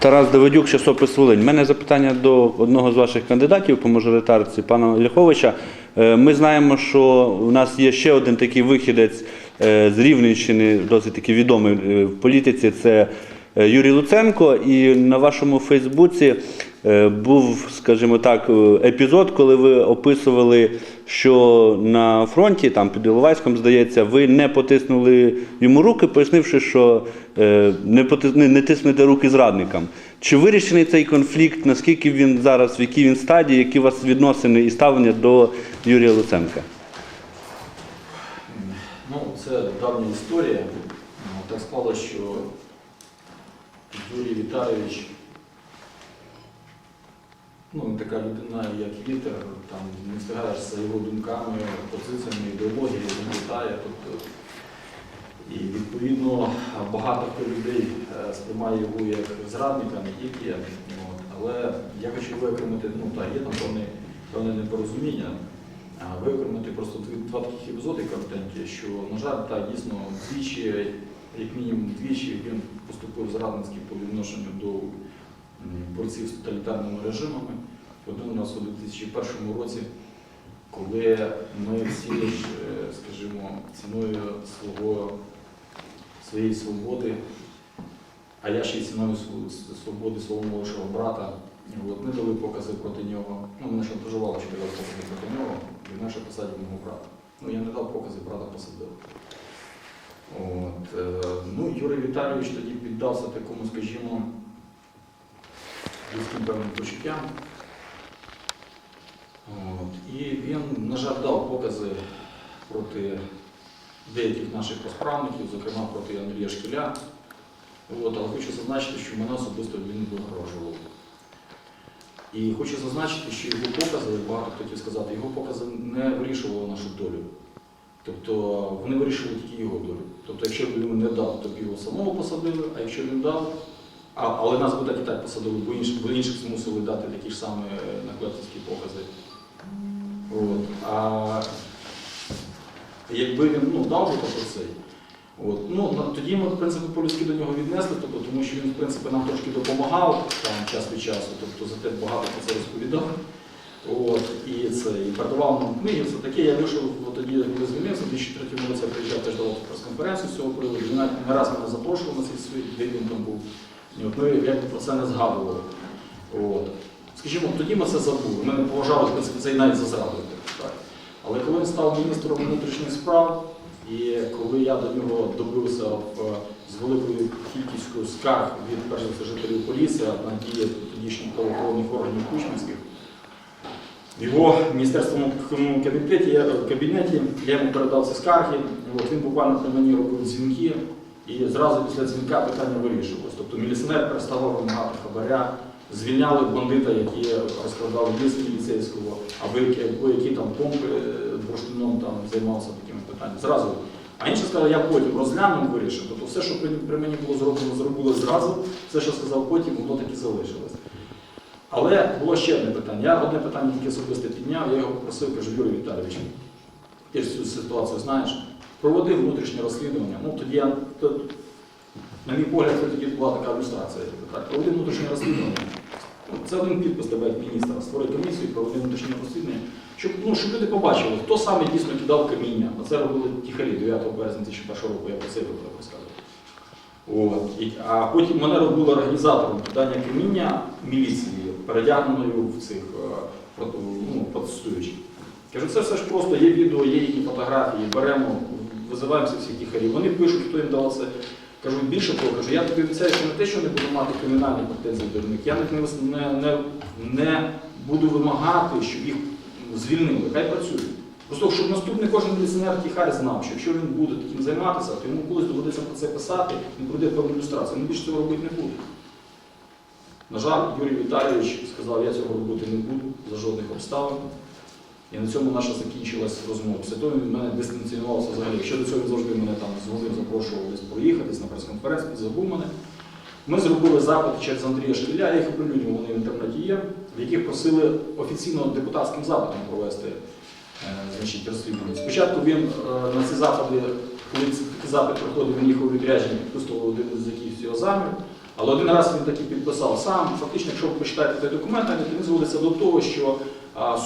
Тарас Давидюк, часопис Волинь. У мене запитання до одного з ваших кандидатів по мажоритарці, пана Ляховича. Е, Ми знаємо, що у нас є ще один такий вихідець е, з Рівненщини, досить таки відомий е, в політиці. Це Юрій Луценко. І на вашому Фейсбуці був, скажімо так, е, епізод, коли ви описували, що на фронті, там під Іловайськом, здається, ви не потиснули йому руки, пояснивши, що е, не, поти- не, не тиснете руки зрадникам. Чи вирішений цей конфлікт? Наскільки він зараз, в якій він стадії, які у вас відносини і ставлення до Юрія Луценка? Ну, це давня історія. Ну, Так склалося, що Юрій Віталійович, ну, така людина, як вітер, там не встигаєш за його думками, позиціями, ідеологією, він літає. Тобто, і відповідно багато хто людей е, сприймає його як зрадника, не тільки. От. Але я хочу виокремити, ну так, є там певне, певне непорозуміння. А Виокремити просто два таких епізоди коротенькі, що, на жаль, так, дійсно, двічі, як мінімум двічі, він поступив зрадницьки по відношенню до борців з тоталітарними режимами. Один раз у 2001 році, коли ми всі е, скажімо, ціною свого, своєї свободи, а я ще й ціною свободи свого молодшого брата, от, ми дали покази проти нього. Ну, мене шантажували, що дали покази проти нього, і наше посадів мого брата. Ну, я не дав покази, брата посадив. От, е, ну, Юрій Віталійович тоді піддався такому, скажімо, людським певним почуттям. От, і він, на жаль, дав покази проти деяких наших розправників, зокрема проти Андрія Шкіля. От, але хочу зазначити, що мене особисто він вигрожував. І хочу зазначити, що його покази, як багато хотів сказати, його покази не вирішували нашу долю. Тобто вони вирішували тільки його долю. Тобто, якщо б він не дав, то б його самого посадили, а якщо він дав, а, але нас би так і так посадили, бо інших, бо інших змусили дати такі ж самі е, наклепські покази. От. А якби він ну, дав би про цей. От. Ну, тоді ми, в принципі, по-людськи до нього віднесли, тобто, тому що він, в принципі, нам трошки допомагав там, час від часу, тобто за те багато про це розповідав. От, і це, і передавав нам книги, все таке. Я вийшов тоді, коли звільнився, в 2003 році я приїжджав теж давав прес-конференцію з цього приводу. Він не раз мене запрошував на цей світ, де він там був. Ми якби про це не згадували. От. Скажімо, тоді ми це забули. Ми не поважали в принципі, це і навіть за зраду. Але коли він став міністром внутрішніх справ, і коли я до нього добився з великою кількістю скарг від перш за жителів поліції на дії тодішніх правоохоронних органів Кучмівських, його міністерському кабінеті, кабінеті я йому передав ці скарги. От, він буквально при мені робив дзвінки, і зразу після дзвінка питання вирішилось. Тобто міліціонер переставав вимагати хабаря, звільняли бандита, які розкрадали ліс міліцейського, або які, або які там помпи е, бурштином там займалися такими питаннями. Зразу. А інші сказали, я потім розгляну, вирішив. Тобто все, що при, мені було зроблено, зробили зразу, все, що сказав потім, воно так і залишилось. Але було ще одне питання. Я одне питання тільки особисто підняв, я його попросив, кажу, Юрій Віталійович, ти ж цю ситуацію знаєш, проводи внутрішнє розслідування. Ну, тоді я, то, на мій погляд, це тоді була така ілюстрація. Так, проводи внутрішнє розслідування. Це один підпис тебе міністра. Створи комісію, проводи внутрішнє розслідування, щоб, ну, щоб люди побачили, хто саме дійсно кидав каміння. Оце робили тихарі 9 березня 2001 року, я про це випадок розказував. А потім мене робили організатором питання каміння міліції, передягненою в цих е, ну, протестуючих. Кажу, це все ж просто є відео, є їхні фотографії, беремо, визиваємося всіх тихарів. Вони пишуть, хто їм дав це. Кажу, більше того, кажу, я тобі обіцяю, що не те, що не буду мати кримінальні претензії до них, я не, не, не, буду вимагати, щоб їх звільнили. Хай працюють. Просто щоб наступний кожен міліціонер тихар знав, що якщо він буде таким займатися, то йому колись доведеться про це писати, він пройде певну ілюстрацію. Він більше цього робити не буде. На жаль, Юрій Віталійович сказав, я цього робити не буду за жодних обставин. І на цьому наша закінчилась розмова. Після того він мене дистанціонувався взагалі. Якщо до цього він завжди мене там дзвонив, запрошував десь проїхатись на прес-конференцію, забув мене. Ми зробили запит через Андрія Шкіля, я їх оприлюднював, вони в інтернеті є, в яких просили офіційно депутатським запитом провести е, значить, розслідування. Спочатку він е, на ці запити, коли такий запит приходив, він їхав у відрядження, підписував один з якихось його замір, Але один раз він таки підписав сам. Фактично, якщо ви почитаєте той документ, він зводиться до того, що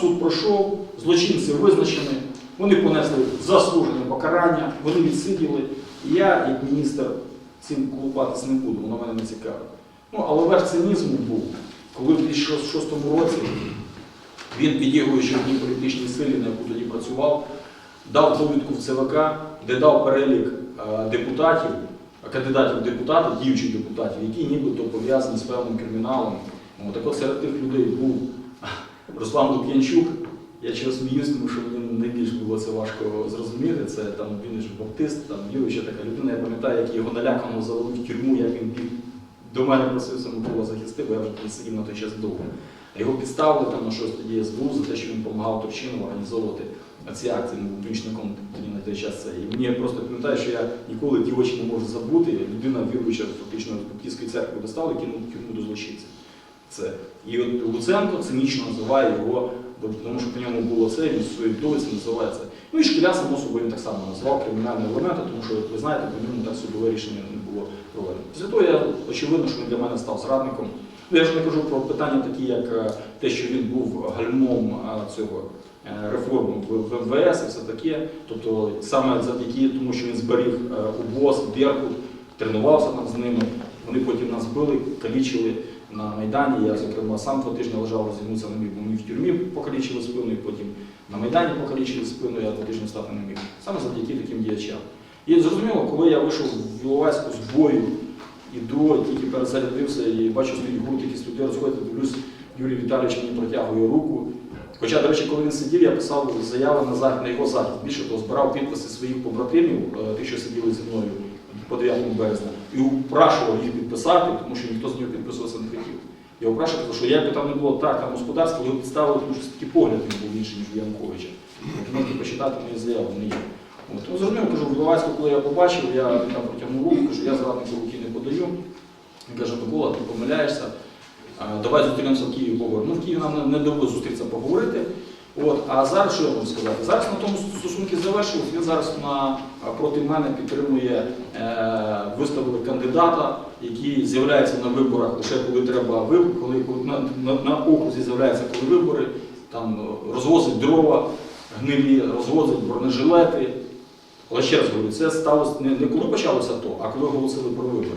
суд пройшов, злочинці визначені, вони понесли заслужене покарання, вони відсиділи. І я, як міністр, цим колупатися не буду, воно мене не цікавить. Ну, але верх цинізму був, коли в 2006 році він, підігруючи одній політичній силі, на яку тоді працював, дав довідку в ЦВК, де дав перелік е, депутатів, е, кандидатів в депутати, діючих депутатів, які нібито пов'язані з певним криміналом. Так от серед тих людей був Руслан Лук'янчук. Я чогось сміюсь, тому що мені найбільш було це важко зрозуміти. Це там він ж баптист, там віруюча така людина. Я пам'ятаю, як його налякано завели в тюрму, як він біг до мене просився Микола захистив, бо я вже тоді сидів на той час довго. Його підставили там на щось тоді СБУ за те, що він допомагав Турчину організовувати ці акції, ну, помічником тоді на той час. І мені просто пам'ятаю, що я ніколи ті очі не можу забути. Людина віруюча фактично з Баптистської церкви доставили, кинув тюрму до злочинця. Це. І от Луценко цинічно називає його, тому що по ньому було це, він в своїй довідці називає це. Ну і шкіля, само собою, він так само назвав кримінальні елементи, тому що, як ви знаєте, по ньому так судове рішення не було проведено. Після того я очевидно, що він для мене став зрадником. Ну, я вже не кажу про питання такі, як е, те, що він був гальмом е, цього е, реформи в МВС і все таке. Тобто саме завдяки тому, що він зберіг УБОС, Беркут, тренувався там з ними. Вони потім нас били, калічили на Майдані. Я, зокрема, сам два тижні лежав, розігнувся не міг, бо мені в тюрмі покалічили спину, і потім на Майдані покалічили спину, я два тижні стати не міг. Саме завдяки таким діячам. І зрозуміло, коли я вийшов в Іловайську з бою, іду, тільки перезарядився і бачу стоїть гурт, якісь люди розходять, дивлюсь, Юрій Віталійович мені протягує руку. Хоча, до речі, коли він сидів, я писав заяви на, захід, на його захід. Більше того, збирав підписи своїх побратимів, е, тих, що сиділи зі мною по 9 березня, і упрашував їх підписати, тому що ніхто з нього підписуватися не хотів. Я упрашував, тому що як би там не було так, там господарство, його підставили, тому що такий погляд він був інший, ніж у Янковича. От Можете почитати мої заяви, не є. От. Ну, зрозуміло, кажу, в Іловайську, коли я побачив, я там протягнув руку, кажу, я зраднику руки не подаю. Він каже, Микола, ти помиляєшся. Давай зустрінемося в Києві поговоримо. Ну, в Києві нам не довелося зустрітися поговорити. От, а зараз що я можу сказати? Зараз на тому стосунки завершились. Він зараз на, проти мене підтримує, е, виставили кандидата, який з'являється на виборах лише коли треба вибори, коли, коли на, на, на окрузі з'являється коли вибори, там е, розвозить дрова, гнилі, розвозить бронежилети. Але ще раз говорю, це сталося не, не коли почалося то, а коли оголосили про вибори.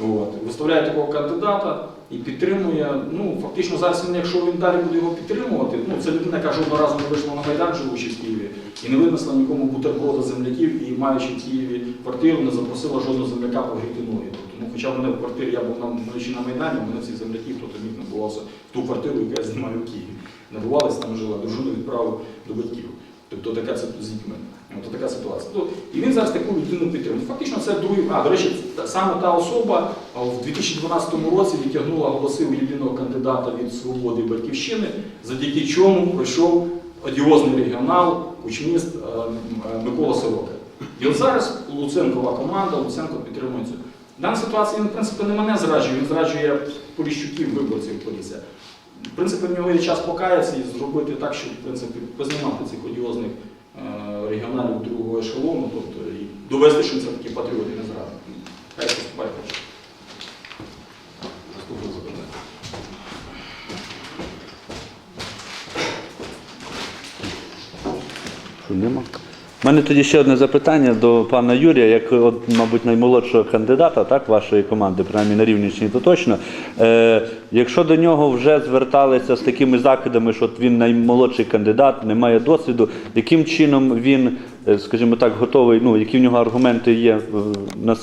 От. Виставляє такого кандидата і підтримує. Ну, фактично зараз він, якщо він далі буде його підтримувати, ну це людина, яка жодного разу не вийшла на Майдан, живучи в Києві, і не винесла нікому бутерброда земляків, і маючи в Києві квартиру, не запросила жодного земляка погріти ноги. Тобто, ну, хоча в мене в квартирі, я був на вночі на Майдані, у мене всіх земляків, хто міг набувався в ту квартиру, яку я знімаю в Києві. Набувалися там жила, дружину відправив до батьків. Тобто така це з дітьми. От така ситуація. Ну, І він зараз таку людину підтримує. Фактично, це другий. А, до речі, саме та особа в 2012 році відтягнула голоси у єдиного кандидата від свободи і батьківщини, завдяки чому пройшов одіозний регіонал, учміст е, е, Микола Сорока. І от зараз Луценкова команда, Луценко підтримує цю. В даній ситуації він, в принципі, не мене зраджує, він зраджує поліщуків, виборців поліція. В принципі, в нього є час покаятися і зробити так, щоб в принципі, познімати цих одіозних е, регіоналів другого ешелону, тобто і довести, що це такі патріоти не зрадники. Хай поступає краще. Наступне запитання. Нема? У мене тоді ще одне запитання до пана Юрія, як, от, мабуть, наймолодшого кандидата так, вашої команди, принаймні на Рівненщині, то точно. Е, якщо до нього вже зверталися з такими закидами, що от він наймолодший кандидат, не має досвіду, яким чином він, е, скажімо так, готовий, ну, які в нього аргументи є е, на